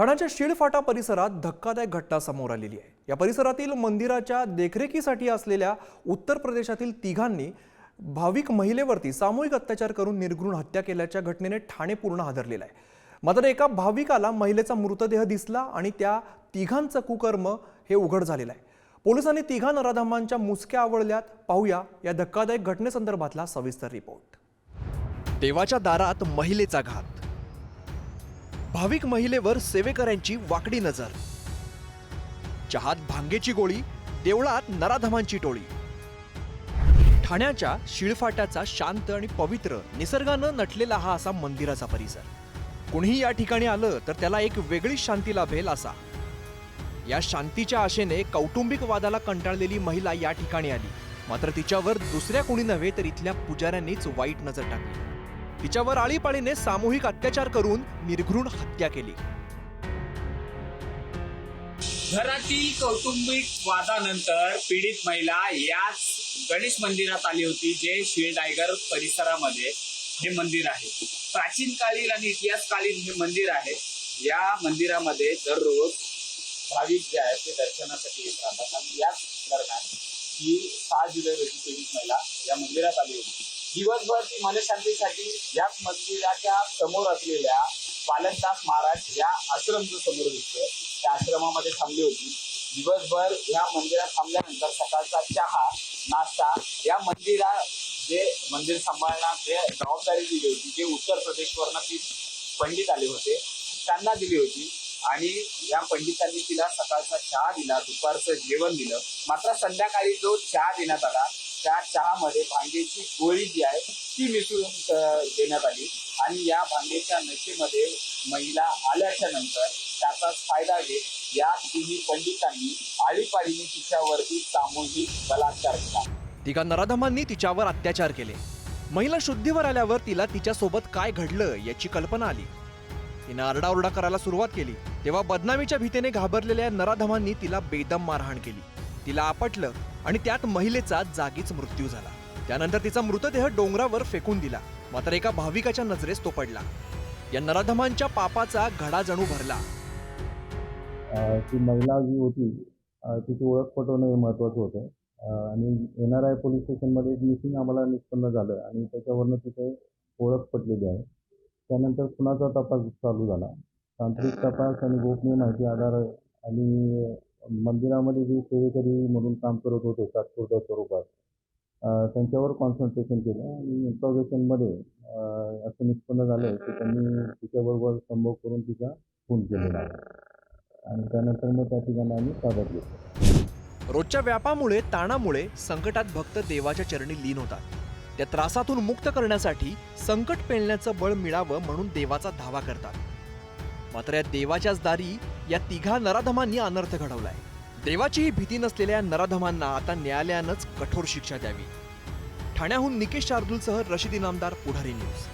ठाण्याच्या शिळफाटा परिसरात धक्कादायक घटना समोर आलेली आहे. या परिसरातील मंदिराच्या देखरेखीसाठी असलेल्या उत्तर प्रदेशातील तिघांनी भाविक महिलेवरती सामूहिक अत्याचार करून निर्घृण हत्या केल्याच्या घटनेने ठाणे पूर्ण हादरलेलं आहे. मात्र एका भाविकाला महिलेचा मृतदेह दिसला आणि त्या तिघांचं कुकर्म हे उघड झालेलं आहे. पोलिसांनी तिघा नराधमांच्या मुसक्या आवळल्यात. पाहूया या धक्कादायक घटनेसंदर्भातला सविस्तर रिपोर्ट देवाच्या दारात महिलेचा घात. भाविक महिलेवर सेवेकऱ्यांची वाकडी नजर. चहात भांगेची गोळी देवळात नराधमांची टोळी. ठाण्याच्या शिळफाट्याचा शांत आणि पवित्र निसर्गानं नटलेला हा असा मंदिराचा परिसर. कुणीही या ठिकाणी आलं तर त्याला एक वेगळी शांती लाभेल असा. या शांतीच्या आशेने कौटुंबिक वादाला कंटाळलेली महिला या ठिकाणी आली. मात्र तिच्यावर दुसऱ्या कोणी नव्हे तर इथल्या पुजाऱ्यांनीच वाईट नजर टाकली. तिच्यावर आळीपाळीने सामूहिक अत्याचार करून निर्घृण हत्या केली. घरातील कौटुंबिक वादानंतर पीडित महिला याच गणेश मंदिरात आली होती जे शिळ टायगर परिसरामध्ये हे मंदिर आहे. प्राचीन कालीन आणि इतिहासकालीन हे मंदिर आहे. या मंदिरामध्ये दररोज भाविक जे आहेत ते दर्शनासाठी येत राहतात आणि याच दरम्यान ही सहा जुलै रोजी पीडित महिला या मंदिरात आली होती. दिवसभर ती मनशांतीसाठी याच मंदिराच्या समोर असलेल्या पालनदास महाराज या आश्रम जो समोर दिसतोय. त्या आश्रमामध्ये थांबली होती. दिवसभर या मंदिरात थांबल्यानंतर सकाळचा चहा नाश्ता या मंदिरा जे मंदिर सांभाळणार जे जबाबदारी दिली होती जे उत्तर प्रदेशवरनं ती पंडित आले होते त्यांना दिली होती. आणि या पंडितांनी तिला सकाळचा चहा दिला दुपारचं जेवण दिलं. मात्र संध्याकाळी जो चहा देण्यात आला त्या चहामध्ये भांगेची गोळी जी आहे ती मिसळून देण्यात आली. आणि या भांगेच्या नशेमध्ये महिला आल्याच्यानंतर त्याचाच फायदा घेत या तिन्ही पंडितांनी आळीपाळीने तिच्यावरती सामूहिक बलात्कार केला. तिघा नराधमांनी तिच्यावर अत्याचार केले. महिला शुद्धीवर आल्यावर तिला तिच्यासोबत काय घडलं याची कल्पना आली. तिनं आरडाओरडा करायला सुरुवात केली. तेव्हा बदनामीच्या भीतीने घाबरलेल्या नराधमांनी तिला बेदम मारहाण केली. तिला आपटलं. आणि त्यात महिलेचा जागीच मृत्यू झाला. त्यानंतर तिचा मृतदेह डोंगरावर फेकून दिला. मात्र एका भाविकाच्या नजरेस तो पडला. या नराधमांच्या पापाचा घडा जणू भरला. ती महिला जी होती तिची ओळख पटवणं हे महत्त्वाचं होतं. आणि एन आर आय पोलीस स्टेशनमध्ये मिसिंग आम्हाला निष्पन्न झालं आणि त्याच्यावरनं तिथे ओळख पटलेली आहे. त्यानंतर खुनाचा तपास चालू झाला. तांत्रिक तपास आणि गोपनीय माहिती आधार आणि मंदिरामध्ये जे सेवेकरी म्हणून काम करत होते तात्पुरत्या स्वरूपात त्यांच्यावर कॉन्सन्ट्रेशन केलं आणि इंटॉगेशनमध्ये असं निष्पन्न झालं की त्यांनी तिच्याबरोबर संभव करून तिचा खून केलेला आणि त्यानंतर मग त्या ठिकाणी आम्ही ताब्यात घेतलं. रोजच्या व्यापामुळे ताणामुळे संकटात भक्त देवाच्या चरणी लीन होतात. त्या त्रासातून मुक्त करण्यासाठी संकट पेलण्याचं बळ मिळावं म्हणून देवाचा धावा करतात. मात्र या देवाच्याच दारी या तिघा नराधमांनी अनर्थ घडवलाय. देवाचीही भीती नसलेल्या नराधमांना आता न्यायालयानंच कठोर शिक्षा द्यावी. ठाण्याहून निकेश शार्दूलसह रशिदी नामदार पुढारी न्यूज.